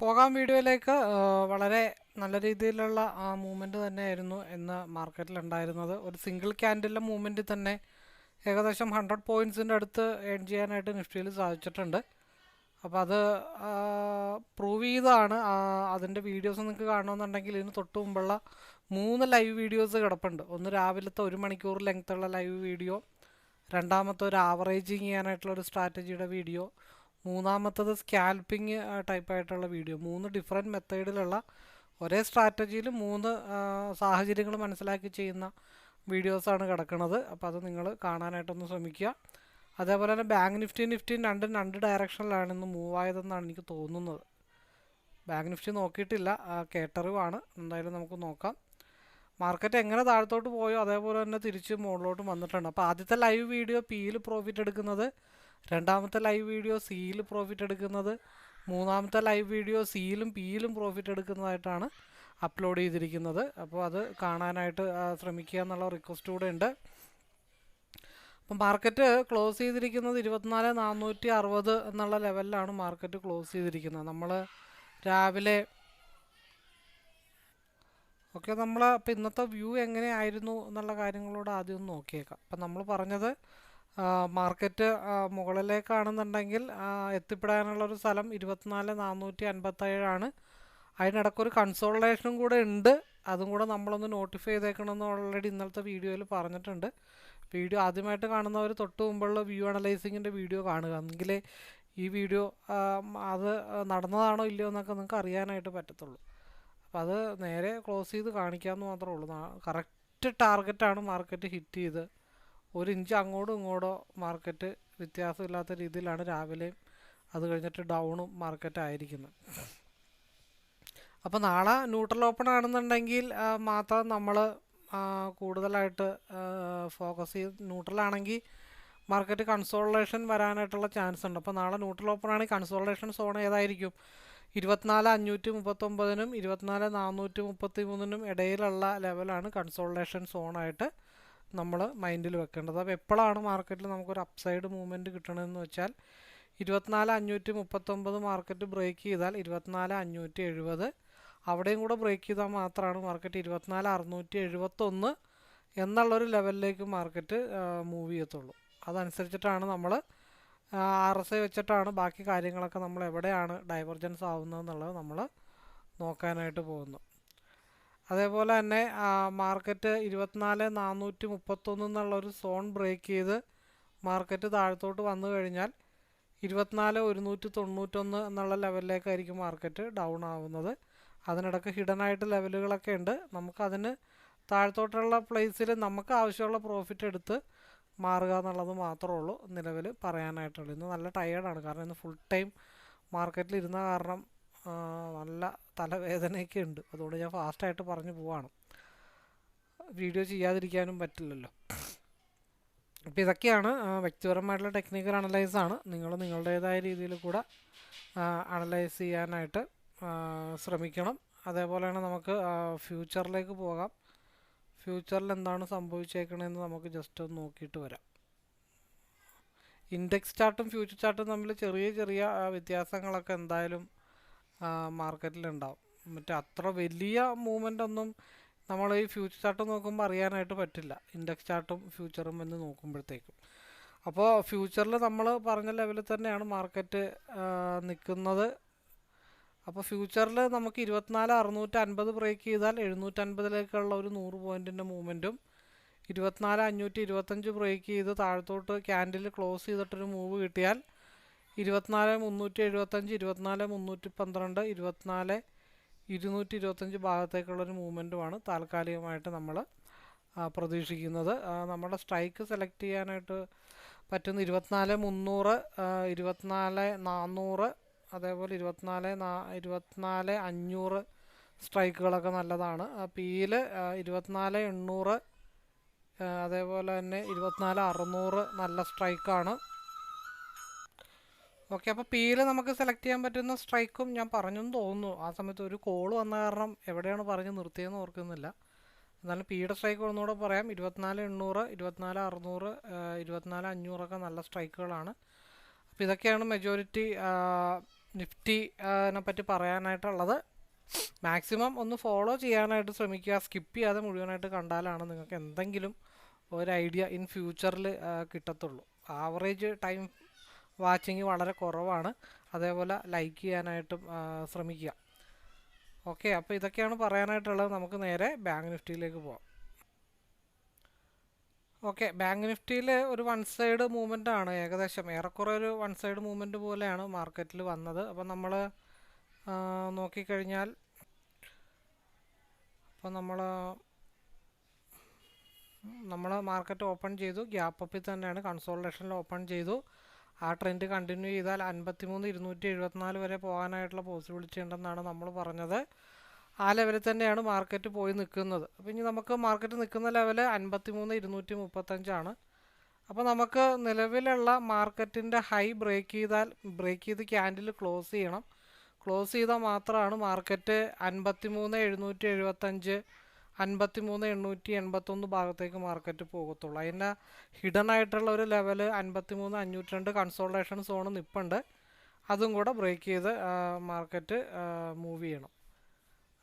പോകാം വീഡിയോയിലേക്ക്. വളരെ നല്ല രീതിയിലുള്ള ആ മൂവ്മെന്റ് തന്നെയായിരുന്നു ഇന്ന് മാർക്കറ്റിൽ ഉണ്ടായിരുന്നത് ഒരു സിംഗിൾ ക്യാൻഡിലെ മൂവ്മെന്റിൽ തന്നെ ഏകദേശം ഹൺഡ്രഡ് പോയിന്റ്സിന്റെ അടുത്ത് ഏൺ ചെയ്യാനായിട്ട് നിഫ്റ്റിയിൽ സാധിച്ചിട്ടുണ്ട്. അപ്പോൾ അത് പ്രൂവ് ചെയ്താണ്. അതിന്റെ വീഡിയോസ് നിങ്ങൾക്ക് കാണണമെന്നുണ്ടെങ്കിൽ ഇതിന് തൊട്ട് മുമ്പുള്ള മൂന്ന് ലൈവ് വീഡിയോസ് കിടപ്പുണ്ട്. ഒന്ന് രാവിലത്തെ ഒരു മണിക്കൂർ ലെങ്ത്തുള്ള ലൈവ് വീഡിയോ രണ്ടാമത്തെ ഒരു ആവറേജിങ് ചെയ്യാനായിട്ടുള്ള ഒരു സ്ട്രാറ്റജിയുടെ വീഡിയോ മൂന്നാമത്തത് സ്കാൽപ്പിംഗ് ടൈപ്പ് ആയിട്ടുള്ള വീഡിയോ മൂന്ന് ഡിഫറെന്റ് മെത്തേഡിലുള്ള ഒരേ സ്ട്രാറ്റജിയിൽ മൂന്ന് സാഹചര്യങ്ങൾ മനസ്സിലാക്കി ചെയ്യുന്ന വീഡിയോസാണ് കിടക്കുന്നത് അപ്പോൾ അത് നിങ്ങൾ കാണാനായിട്ടൊന്ന് ശ്രമിക്കുക. അതേപോലെ തന്നെ ബാങ്ക് നിഫ്റ്റി നിഫ്റ്റിയും രണ്ടും രണ്ട് ഡയറക്ഷനിലാണ് ഇന്ന് മൂവ് ആയതെന്നാണ് എനിക്ക് തോന്നുന്നത്. ബാങ്ക് നിഫ്റ്റി നോക്കിയിട്ടില്ല കേട്ടറിവാണ് എന്തായാലും നമുക്ക് നോക്കാം. മാർക്കറ്റ് എങ്ങനെ താഴത്തോട്ട് പോയോ അതേപോലെ തന്നെ തിരിച്ച് മുകളിലോട്ട് വന്നിട്ടുണ്ട്. അപ്പോൾ ആദ്യത്തെ ലൈവ് വീഡിയോ പിയിൽ പ്രോഫിറ്റ് എടുക്കുന്നത് രണ്ടാമത്തെ ലൈവ് വീഡിയോ സിയിൽ പ്രോഫിറ്റ് എടുക്കുന്നത്. മൂന്നാമത്തെ ലൈവ് വീഡിയോ സിയിലും പിയിലും പ്രോഫിറ്റ് എടുക്കുന്നതായിട്ടാണ് അപ്ലോഡ് ചെയ്തിരിക്കുന്നത്. അപ്പോൾ അത് കാണാനായിട്ട് ശ്രമിക്കുക എന്നുള്ള റിക്വസ്റ്റ് കൂടെ ഉണ്ട്. അപ്പം മാർക്കറ്റ് ക്ലോസ് ചെയ്തിരിക്കുന്നത് ഇരുപത്തിനാല് നാനൂറ്റി അറുപത് എന്നുള്ള ലെവലിലാണ് മാർക്കറ്റ് ക്ലോസ് ചെയ്തിരിക്കുന്നത്. നമ്മൾ രാവിലെ ഓക്കെ നമ്മൾ അപ്പോൾ ഇന്നത്തെ വ്യൂ എങ്ങനെയായിരുന്നു എന്നുള്ള കാര്യങ്ങളോട് ആദ്യം ഒന്ന് നോക്കിയേക്കാം. അപ്പം നമ്മൾ പറഞ്ഞത് മാർക്കറ്റ് മുകളിലേക്കാണെന്നുണ്ടെങ്കിൽ എത്തിപ്പെടാനുള്ള ഒരു സ്ഥലം ഇരുപത്തിനാല് നാനൂറ്റി അൻപത്തേഴാണ് അതിനിടയ്ക്കൊരു കൺസോൾട്ടേഷനും കൂടെ ഉണ്ട്. അതും കൂടെ നമ്മളൊന്ന് നോട്ടിഫൈ ചെയ്തേക്കണമെന്ന് ഓൾറെഡി ഇന്നലത്തെ വീഡിയോയിൽ പറഞ്ഞിട്ടുണ്ട്. വീഡിയോ ആദ്യമായിട്ട് കാണുന്നവർ തൊട്ട് മുമ്പുള്ള വ്യൂ അനലൈസിങ്ങിന്റെ വീഡിയോ കാണുക. എങ്കിലേ ഈ വീഡിയോ അത് നടന്നതാണോ ഇല്ലയോ എന്നൊക്കെ നിങ്ങൾക്ക് അറിയാനായിട്ട് പറ്റത്തുള്ളൂ. അപ്പോൾ അത് നേരെ ക്ലോസ് ചെയ്ത് കാണിക്കാമെന്ന് മാത്രമേ ഉള്ളൂ. കറക്റ്റ് ടാർഗറ്റാണ് മാർക്കറ്റ് ഹിറ്റ് ചെയ്ത്. ഒരു ഇഞ്ച് അങ്ങോട്ടും ഇങ്ങോട്ടോ മാർക്കറ്റ് വ്യത്യാസമില്ലാത്ത രീതിയിലാണ് രാവിലെയും അത് കഴിഞ്ഞിട്ട് ഡൗണും മാർക്കറ്റ് ആയിരിക്കുന്നത്. അപ്പോൾ നാളെ ന്യൂട്രൽ ഓപ്പൺ ആണെന്നുണ്ടെങ്കിൽ മാത്രം നമ്മൾ കൂടുതലായിട്ട് ഫോക്കസ് ചെയ്ത് ന്യൂട്രൽ ആണെങ്കിൽ മാർക്കറ്റ് കൺസോൾട്ടേഷൻ വരാനായിട്ടുള്ള ചാൻസ് ഉണ്ട്. അപ്പോൾ നാളെ ന്യൂട്രൽ ഓപ്പൺ ആണെങ്കിൽ കൺസോൾട്ടേഷൻ സോൺ ഏതായിരിക്കും? ഇരുപത്തിനാല് അഞ്ഞൂറ്റി മുപ്പത്തൊമ്പതിനും ഇരുപത്തിനാല് നാനൂറ്റി മുപ്പത്തി മൂന്നിനും ഇടയിലുള്ള ലെവലാണ് കൺസോൾട്ടേഷൻ സോണായിട്ട് നമ്മൾ മൈൻഡിൽ വെക്കേണ്ടത്. അപ്പോൾ എപ്പോഴാണ് മാർക്കറ്റിൽ നമുക്കൊരു അപ്സൈഡ് മൂവ്മെന്റ് കിട്ടണമെന്ന് വെച്ചാൽ ഇരുപത്തിനാല് അഞ്ഞൂറ്റി മുപ്പത്തൊമ്പത് മാർക്കറ്റ് ബ്രേക്ക് ചെയ്താൽ ഇരുപത്തിനാല് അഞ്ഞൂറ്റി എഴുപത്. അവിടെയും കൂടെ ബ്രേക്ക് ചെയ്താൽ മാത്രമാണ് മാർക്കറ്റ് ഇരുപത്തിനാല് അറുന്നൂറ്റി എഴുപത്തൊന്ന് എന്നുള്ളൊരു ലെവലിലേക്ക് മാർക്കറ്റ് മൂവ് ചെയ്യത്തുള്ളൂ. അതനുസരിച്ചിട്ടാണ് നമ്മൾ ആർ എസ് ഐ വെച്ചിട്ടാണ് ബാക്കി കാര്യങ്ങളൊക്കെ നമ്മൾ എവിടെയാണ് ഡൈവർജൻസ് ആവുന്നത് എന്നുള്ളത് നമ്മൾ നോക്കാനായിട്ട് പോകുന്നു അതേപോലെ തന്നെ മാർക്കറ്റ് ഇരുപത്തിനാല് നാനൂറ്റി മുപ്പത്തൊന്ന് എന്നുള്ളൊരു സോൺ ബ്രേക്ക് ചെയ്ത് മാർക്കറ്റ് താഴത്തോട്ട് വന്നു കഴിഞ്ഞാൽ ഇരുപത്തിനാല് ഒരുന്നൂറ്റി തൊണ്ണൂറ്റൊന്ന് എന്നുള്ള ലെവലിലേക്കായിരിക്കും മാർക്കറ്റ് ഡൗൺ ആവുന്നത്. അതിനിടയ്ക്ക് ഹിഡൻ ആയിട്ട് ലെവലുകളൊക്കെ ഉണ്ട്. നമുക്കതിന് താഴത്തോട്ടുള്ള പ്ലേസിൽ നമുക്ക് ആവശ്യമുള്ള പ്രോഫിറ്റ് എടുത്ത് മാറുക എന്നുള്ളത് മാത്രമേ ഉള്ളൂ നിലവിൽ പറയാനായിട്ടുള്ളൂ ഇന്ന് നല്ല ടയേർഡാണ് കാരണം ഇന്ന് ഫുൾ ടൈം മാർക്കറ്റിൽ ഇരുന്ന കാരണം നല്ല തലവേദനയൊക്കെ ഉണ്ട് അതുകൊണ്ട് ഞാൻ ഫാസ്റ്റായിട്ട് പറഞ്ഞു പോവാണ്. വീഡിയോ ചെയ്യാതിരിക്കാനും പറ്റില്ലല്ലോ. അപ്പോൾ ഇതൊക്കെയാണ് വ്യക്തിപരമായിട്ടുള്ള ടെക്നിക്കൽ അനലൈസ് ആണ്. നിങ്ങൾ നിങ്ങളുടേതായ രീതിയിൽ കൂടെ അനലൈസ് ചെയ്യാനായിട്ട് ശ്രമിക്കണം. അതേപോലെയാണ് നമുക്ക് ഫ്യൂച്ചറിലേക്ക് പോകാം. ഫ്യൂച്ചറിൽ എന്താണ് സംഭവിച്ചേക്കണതെന്ന് നമുക്ക് ജസ്റ്റ് ഒന്ന് നോക്കിയിട്ട് വരാം. ഇൻഡെക്സ് ചാർട്ടും ഫ്യൂച്ചർ ചാർട്ടും തമ്മിൽ ചെറിയ ചെറിയ വ്യത്യാസങ്ങളൊക്കെ എന്തായാലും മാർക്കറ്റിലുണ്ടാവും. മറ്റേ അത്ര വലിയ മൂവ്മെന്റ് ഒന്നും നമ്മൾ ഈ ഫ്യൂച്ചർ ചാർട്ട് നോക്കുമ്പോൾ അറിയാനായിട്ട് പറ്റില്ല. ഇൻഡെക്സ് ചാർട്ടും ഫ്യൂച്ചറും എന്ന് നോക്കുമ്പോഴത്തേക്കും. അപ്പോൾ ഫ്യൂച്ചറിൽ നമ്മൾ പറഞ്ഞ ലെവലിൽ തന്നെയാണ് മാർക്കറ്റ് നിൽക്കുന്നത്. അപ്പോൾ ഫ്യൂച്ചറിൽ നമുക്ക് ഇരുപത്തിനാല് അറുന്നൂറ്റി അൻപത് ബ്രേക്ക് ചെയ്താൽ എഴുന്നൂറ്റൻപതിലേക്കുള്ള ഒരു നൂറ് പോയിന്റിന്റെ മൂവ്മെന്റും ഇരുപത്തിനാല് അഞ്ഞൂറ്റി ഇരുപത്തഞ്ച് ബ്രേക്ക് ചെയ്ത് താഴത്തോട്ട് ക്യാൻഡിൽ ക്ലോസ് ചെയ്തിട്ടൊരു മൂവ് കിട്ടിയാൽ ഇരുപത്തിനാല് മുന്നൂറ്റി എഴുപത്തഞ്ച് ഇരുപത്തിനാല് മുന്നൂറ്റി പന്ത്രണ്ട് ഇരുപത്തിനാല് ഇരുന്നൂറ്റി ഇരുപത്തഞ്ച് ഭാഗത്തേക്കുള്ളൊരു മൂവ്മെന്റുമാണ് താൽക്കാലികമായിട്ട് നമ്മൾ പ്രതീക്ഷിക്കുന്നത്. നമ്മുടെ സ്ട്രൈക്ക് സെലക്ട് ചെയ്യാനായിട്ട് പറ്റുന്ന ഇരുപത്തിനാല് മുന്നൂറ് ഇരുപത്തിനാല് നാന്നൂറ് അതേപോലെ ഇരുപത്തിനാല് നാ ഇരുപത്തിനാല് അഞ്ഞൂറ് സ്ട്രൈക്കുകളൊക്കെ നല്ലതാണ്. പിയിൽ ഇരുപത്തിനാല് എണ്ണൂറ് അതേപോലെ തന്നെ ഇരുപത്തിനാല് അറുന്നൂറ് നല്ല സ്ട്രൈക്കാണ്. ഓക്കെ അപ്പോൾ പിയിൽ നമുക്ക് സെലക്ട് ചെയ്യാൻ പറ്റുന്ന സ്ട്രൈക്കും ഞാൻ പറഞ്ഞെന്ന് തോന്നുന്നു. ആ സമയത്ത് ഒരു കോൾ വന്ന കാരണം എവിടെയാണ് പറഞ്ഞ് നിർത്തിയെന്ന് ഓർക്കുന്നില്ല. എന്നാലും പിയുടെ സ്ട്രൈക്ക് ഒന്നുകൂടെ പറയാം. ഇരുപത്തിനാല് എണ്ണൂറ് ഇരുപത്തിനാല് അറുന്നൂറ് ഇരുപത്തിനാല് അഞ്ഞൂറൊക്കെ നല്ല സ്ട്രൈക്കുകളാണ് അപ്പോൾ ഇതൊക്കെയാണ് മെജോറിറ്റി നിഫ്റ്റിനെ പറ്റി പറയാനായിട്ടുള്ളത്. മാക്സിമം ഒന്ന് ഫോളോ ചെയ്യാനായിട്ട് ശ്രമിക്കുക. സ്കിപ്പ് ചെയ്യാതെ മുഴുവനായിട്ട് കണ്ടാലാണ് നിങ്ങൾക്ക് എന്തെങ്കിലും ഒരു ഐഡിയ ഇൻ ഫ്യൂച്ചറിൽ കിട്ടത്തുള്ളൂ. ആവറേജ് ടൈം വാച്ചിങ് വളരെ കുറവാണ്. അതേപോലെ ലൈക്ക് ചെയ്യാനായിട്ടും ശ്രമിക്കുക. ഓക്കെ അപ്പോൾ ഇതൊക്കെയാണ് പറയാനായിട്ടുള്ളത്. നമുക്ക് നേരെ ബാങ്ക് നിഫ്റ്റിയിലേക്ക് പോവാം. ഓക്കെ ബാങ്ക് നിഫ്റ്റിയിൽ ഒരു വൺ സൈഡ് മൂവ്മെന്റ് ആണ് ഏകദേശം. ഏറെക്കുറെ ഒരു വൺ സൈഡ് മൂവ്മെന്റ് പോലെയാണ് മാർക്കറ്റിൽ വന്നത്. അപ്പോൾ നമ്മൾ നോക്കിക്കഴിഞ്ഞാൽ അപ്പോൾ നമ്മൾ നമ്മൾ മാർക്കറ്റ് ഓപ്പൺ ചെയ്തു. ഗ്യാപ്പ് അപ്പിൽ തന്നെയാണ് കൺസോൾട്ടേഷനിൽ ഓപ്പൺ ചെയ്തു. ആ ട്രെൻഡ് കണ്ടിന്യൂ ചെയ്താൽ അൻപത്തിമൂന്ന് ഇരുന്നൂറ്റി എഴുപത്തിനാല് വരെ പോകാനായിട്ടുള്ള പോസിബിലിറ്റി ഉണ്ടെന്നാണ് നമ്മൾ പറഞ്ഞത്. ആ ലെവലിൽ തന്നെയാണ് മാർക്കറ്റ് പോയി നിൽക്കുന്നത്. അപ്പോൾ ഇനി നമുക്ക് മാർക്കറ്റ് നിൽക്കുന്ന ലെവൽ അൻപത്തിമൂന്ന് ഇരുന്നൂറ്റി മുപ്പത്തഞ്ചാണ് അപ്പോൾ നമുക്ക് നിലവിലുള്ള മാർക്കറ്റിന്റെ ഹൈ ബ്രേക്ക് ചെയ്താൽ ബ്രേക്ക് ചെയ്ത് ക്യാൻഡിൽ ക്ലോസ് ചെയ്യണം. ക്ലോസ് ചെയ്താൽ മാത്രമാണ് മാർക്കറ്റ് അൻപത്തിമൂന്ന് എഴുന്നൂറ്റി എഴുപത്തഞ്ച് അൻപത്തിമൂന്ന് എണ്ണൂറ്റി എൺപത്തൊന്ന് ഭാഗത്തേക്ക് മാർക്കറ്റ് പോകത്തുള്ളൂ. അതിന്റെ ഹിഡൻ ആയിട്ടുള്ള ഒരു ലെവൽ അൻപത്തി മൂന്ന് അഞ്ഞൂറ്റി രണ്ട് കൺസോൾട്ടേഷൻ സോൺ നിൽപ്പുണ്ട് അതും കൂടെ ബ്രേക്ക് ചെയ്ത് മാർക്കറ്റ് മൂവ് ചെയ്യണം.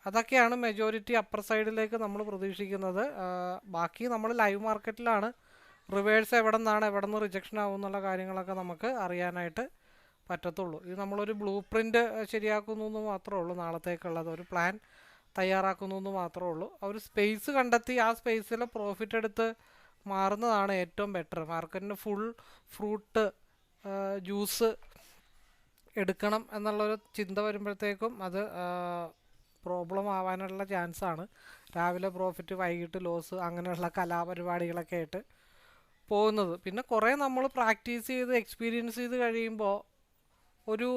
അതൊക്കെയാണ് മെജോറിറ്റി അപ്പർ സൈഡിലേക്ക് നമ്മൾ പ്രതീക്ഷിക്കുന്നത്. ബാക്കി നമ്മൾ ലൈവ് മാർക്കറ്റിലാണ് റിവേഴ്സ് എവിടെ നിന്നാണ് എവിടെ നിന്ന് റിജക്ഷൻ ആവും എന്നുള്ള കാര്യങ്ങളൊക്കെ നമുക്ക് അറിയാനായിട്ട് പറ്റത്തുള്ളൂ. ഇത് നമ്മളൊരു ബ്ലൂ പ്രിന്റ് ശരിയാക്കുന്നു എന്ന് മാത്രമേ ഉള്ളൂ നാളത്തേക്കുള്ളത്. ഒരു പ്ലാൻ തയ്യാറാക്കുന്നു എന്ന് മാത്രമേ ഉള്ളൂ ഒരു സ്പേസ് കണ്ടെത്തി ആ സ്പേസിൽ പ്രോഫിറ്റ് എടുത്ത് മാറുന്നതാണ് ഏറ്റവും ബെറ്റർ മാർക്കറ്റിന് ഫുൾ ഫ്രൂട്ട് ജ്യൂസ് എടുക്കണം എന്നുള്ളൊരു ചിന്ത വരുമ്പോഴത്തേക്കും അത് പ്രോബ്ലം ആവാനുള്ള ചാൻസാണ് രാവിലെ പ്രോഫിറ്റ് വൈകിട്ട് ലോസ് അങ്ങനെയുള്ള കലാപരിപാടികളൊക്കെ ആയിട്ട് പോകുന്നത്. പിന്നെ കുറേ നമ്മൾ പ്രാക്ടീസ് ചെയ്ത് എക്സ്പീരിയൻസ് ചെയ്ത് കഴിയുമ്പോൾ ഒരു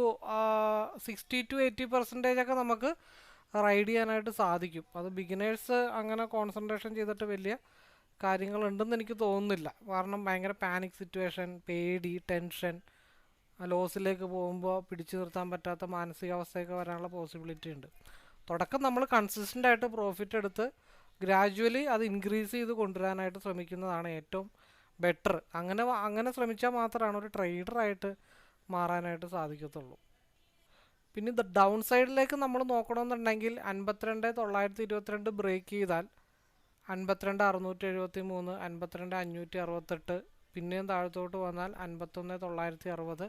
സിക്സ്റ്റി ടു എയ്റ്റി പെർസെന്റേജ് ഒക്കെ നമുക്ക് റൈഡ് ചെയ്യാനായിട്ട് സാധിക്കും. അത് ബിഗിനേഴ്സ് അങ്ങനെ കോൺസെൻട്രേഷൻ ചെയ്തിട്ട് വലിയ കാര്യങ്ങളുണ്ടെന്ന് എനിക്ക് തോന്നുന്നില്ല. കാരണം ഭയങ്കര പാനിക് സിറ്റുവേഷൻ പേടി ടെൻഷൻ ലോസിലേക്ക് പോകുമ്പോൾ പിടിച്ചു നിർത്താൻ പറ്റാത്ത മാനസികാവസ്ഥയൊക്കെ വരാനുള്ള പോസിബിലിറ്റി ഉണ്ട്. തുടക്കം നമ്മൾ കൺസിസ്റ്റന്റ് ആയിട്ട് പ്രോഫിറ്റ് എടുത്ത് ഗ്രാജുവലി അത് ഇൻക്രീസ് ചെയ്ത് കൊണ്ടുവരാനായിട്ട് ശ്രമിക്കുന്നതാണ് ഏറ്റവും ബെറ്റർ അങ്ങനെ അങ്ങനെ ശ്രമിച്ചാൽ മാത്രമാണ് ഒരു ട്രേഡറായിട്ട് മാറാനായിട്ട് സാധിക്കത്തുള്ളൂ. പിന്നെ ഇത് ഡൗൺ സൈഡിലേക്ക് നമ്മൾ നോക്കണമെന്നുണ്ടെങ്കിൽ അൻപത്തിരണ്ട് തൊള്ളായിരത്തി ഇരുപത്തിരണ്ട് ബ്രേക്ക് ചെയ്താൽ അൻപത്തിരണ്ട് അറുന്നൂറ്റി എഴുപത്തി മൂന്ന് അൻപത്തിരണ്ട് അഞ്ഞൂറ്റി അറുപത്തെട്ട് പിന്നെയും താഴത്തോട്ട് വന്നാൽ അൻപത്തൊന്ന് തൊള്ളായിരത്തി അറുപത്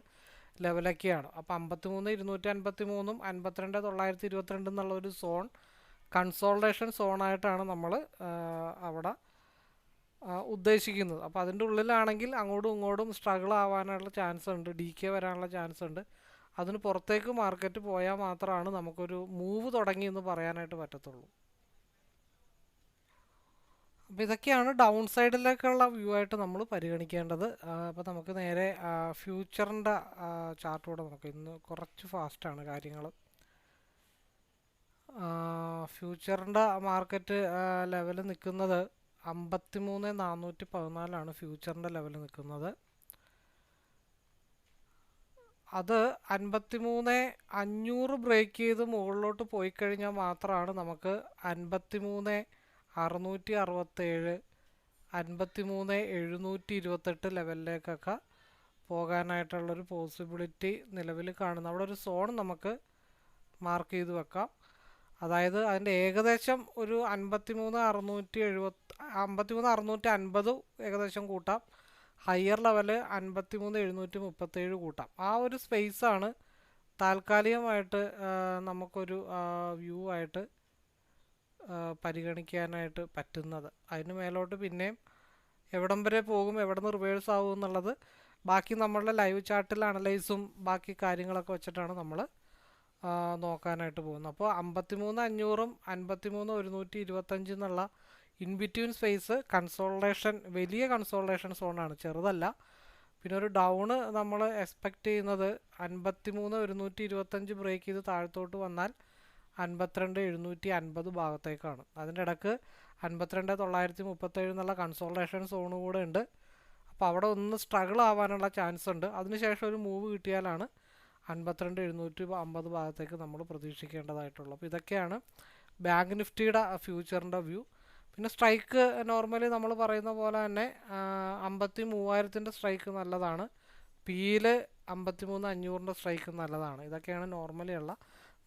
ലെവലൊക്കെയാണ്. അപ്പോൾ അമ്പത്തി മൂന്ന് ഇരുന്നൂറ്റി അൻപത്തി മൂന്നും അൻപത്തിരണ്ട് തൊള്ളായിരത്തി ഇരുപത്തിരണ്ട് എന്നുള്ള ഒരു സോൺ കൺസോൾട്ടേഷൻ സോണായിട്ടാണ് നമ്മൾ അവിടെ ഉദ്ദേശിക്കുന്നത്. അപ്പോൾ അതിന്റെ ഉള്ളിലാണെങ്കിൽ അങ്ങോട്ടും ഇങ്ങോട്ടും സ്ട്രഗിൾ ആവാനുള്ള ചാൻസ് ഉണ്ട് ഡി കെ വരാനുള്ള ചാൻസ് ഉണ്ട് അതിന് പുറത്തേക്ക് മാർക്കറ്റ് പോയാൽ മാത്രമാണ് നമുക്കൊരു മൂവ് തുടങ്ങി എന്ന് പറയാനായിട്ട് പറ്റത്തുള്ളൂ. അപ്പോൾ ഇതൊക്കെയാണ് ഡൗൺ സൈഡിലേക്കുള്ള വ്യൂ ആയിട്ട് നമ്മൾ പരിഗണിക്കേണ്ടത്. അപ്പോൾ നമുക്ക് നേരെ ഫ്യൂച്ചറിന്റെ ചാർട്ടൂടെ നോക്കാം. ഇന്ന് കുറച്ച് ഫാസ്റ്റാണ് കാര്യങ്ങൾ. ഫ്യൂച്ചറിന്റെ മാർക്കറ്റ് ലെവൽ നിൽക്കുന്നത് അമ്പത്തി മൂന്ന് നാനൂറ്റി പതിനാലാണ് ഫ്യൂച്ചറിന്റെ ലെവൽ നിൽക്കുന്നത്. അത് അൻപത്തി മൂന്ന് അഞ്ഞൂറ് ബ്രേക്ക് ചെയ്ത് മുകളിലോട്ട് പോയി കഴിഞ്ഞാൽ മാത്രമാണ് നമുക്ക് അൻപത്തി മൂന്ന് അറുന്നൂറ്റി അറുപത്തേഴ് അൻപത്തി മൂന്ന് എഴുന്നൂറ്റി ഇരുപത്തെട്ട് ലെവലിലേക്കൊക്കെ പോകാനായിട്ടുള്ളൊരു പോസിബിലിറ്റി നിലവിൽ കാണുന്നു. അവിടെ ഒരു സോൺ നമുക്ക് മാർക്ക് ചെയ്ത് വെക്കാം. അതായത് അതിന്റെ ഏകദേശം ഒരു അൻപത്തി മൂന്ന് അറുന്നൂറ്റി എഴുപത്തി അമ്പത്തി മൂന്ന് അറുന്നൂറ്റി അൻപത് ഏകദേശം കൂട്ടാം. ഹയർ ലെവൽ അൻപത്തി മൂന്ന് എഴുന്നൂറ്റി മുപ്പത്തേഴ് കൂട്ടാം. ആ ഒരു സ്പേസാണ് താൽക്കാലികമായിട്ട് നമുക്കൊരു വ്യൂ ആയിട്ട് പരിഗണിക്കാനായിട്ട് പറ്റുന്നത്. അതിന് മേലോട്ട് പിന്നെയും എവിടം വരെ പോകും എവിടെ നിന്ന് റിവേഴ്സ് ആവും എന്നുള്ളത് ബാക്കി നമ്മളുടെ ലൈവ് ചാർട്ടിൽ അനലൈസും ബാക്കി കാര്യങ്ങളൊക്കെ വെച്ചിട്ടാണ് നമ്മൾ നോക്കാനായിട്ട് പോകുന്നത്. അപ്പോൾ അമ്പത്തിമൂന്ന് അഞ്ഞൂറും അൻപത്തിമൂന്ന് ഒരുന്നൂറ്റി ഇരുപത്തഞ്ച് എന്നുള്ള ഇൻ സ്പേസ് കൺസോൾട്ടേഷൻ വലിയ കൺസോൾട്ടേഷൻ സോണാണ് ചെറുതല്ല. പിന്നെ ഒരു ഡൗണ് നമ്മൾ എക്സ്പെക്റ്റ് ചെയ്യുന്നത് അൻപത്തി മൂന്ന് ഒരുന്നൂറ്റി ഇരുപത്തഞ്ച് ബ്രേക്ക് ചെയ്ത് താഴത്തോട്ട് വന്നാൽ അൻപത്തിരണ്ട് എഴുന്നൂറ്റി അൻപത് ഭാഗത്തേക്കാണ്. അതിന്റെ ഇടയ്ക്ക് അൻപത്തിരണ്ട് തൊള്ളായിരത്തി മുപ്പത്തേഴ് എന്നുള്ള കൺസോൾട്ടേഷൻ സോണ് കൂടെ ഉണ്ട്. അപ്പോൾ അവിടെ ഒന്ന് സ്ട്രഗിൾ ആവാനുള്ള ചാൻസ് ഉണ്ട്. അതിനുശേഷം ഒരു മൂവ് കിട്ടിയാലാണ് അൻപത്തിരണ്ട് എഴുന്നൂറ്റി അമ്പത് ഭാഗത്തേക്ക് നമ്മൾ പ്രതീക്ഷിക്കേണ്ടതായിട്ടുള്ളൂ. അപ്പോൾ ഇതൊക്കെയാണ് ബാങ്ക് നിഫ്റ്റിയുടെ ഫ്യൂച്ചറിന്റെ വ്യൂ. പിന്നെ സ്ട്രൈക്ക് നോർമലി നമ്മൾ പറയുന്ന പോലെ തന്നെ അമ്പത്തി മൂവായിരത്തിന്റെ സ്ട്രൈക്ക് നല്ലതാണ്. പിയിൽ അമ്പത്തി മൂന്ന് അഞ്ഞൂറിന്റെ സ്ട്രൈക്ക് നല്ലതാണ്. ഇതൊക്കെയാണ് നോർമലി ഉള്ള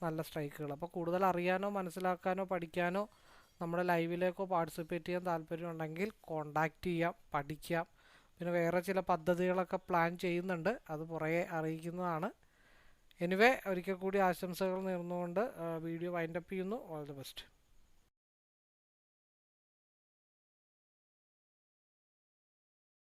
നല്ല സ്ട്രൈക്കുകൾ അപ്പോൾ കൂടുതൽ അറിയാനോ മനസ്സിലാക്കാനോ പഠിക്കാനോ നമ്മുടെ ലൈവിലേക്കോ പാർട്ടിസിപ്പേറ്റ് ചെയ്യാൻ താല്പര്യമുണ്ടെങ്കിൽ കോണ്ടാക്റ്റ് ചെയ്യാം പഠിക്കാം. പിന്നെ വേറെ ചില പദ്ധതികളൊക്കെ പ്ലാൻ ചെയ്യുന്നുണ്ട്. അത് പുറകെ അറിയിക്കുന്നതാണ്. എനിവേ ഒരിക്കൽ കൂടി ആശംസകൾ നേർന്നുകൊണ്ട് വീഡിയോ വൈൻഡപ്പ് ചെയ്യുന്നു. All the best.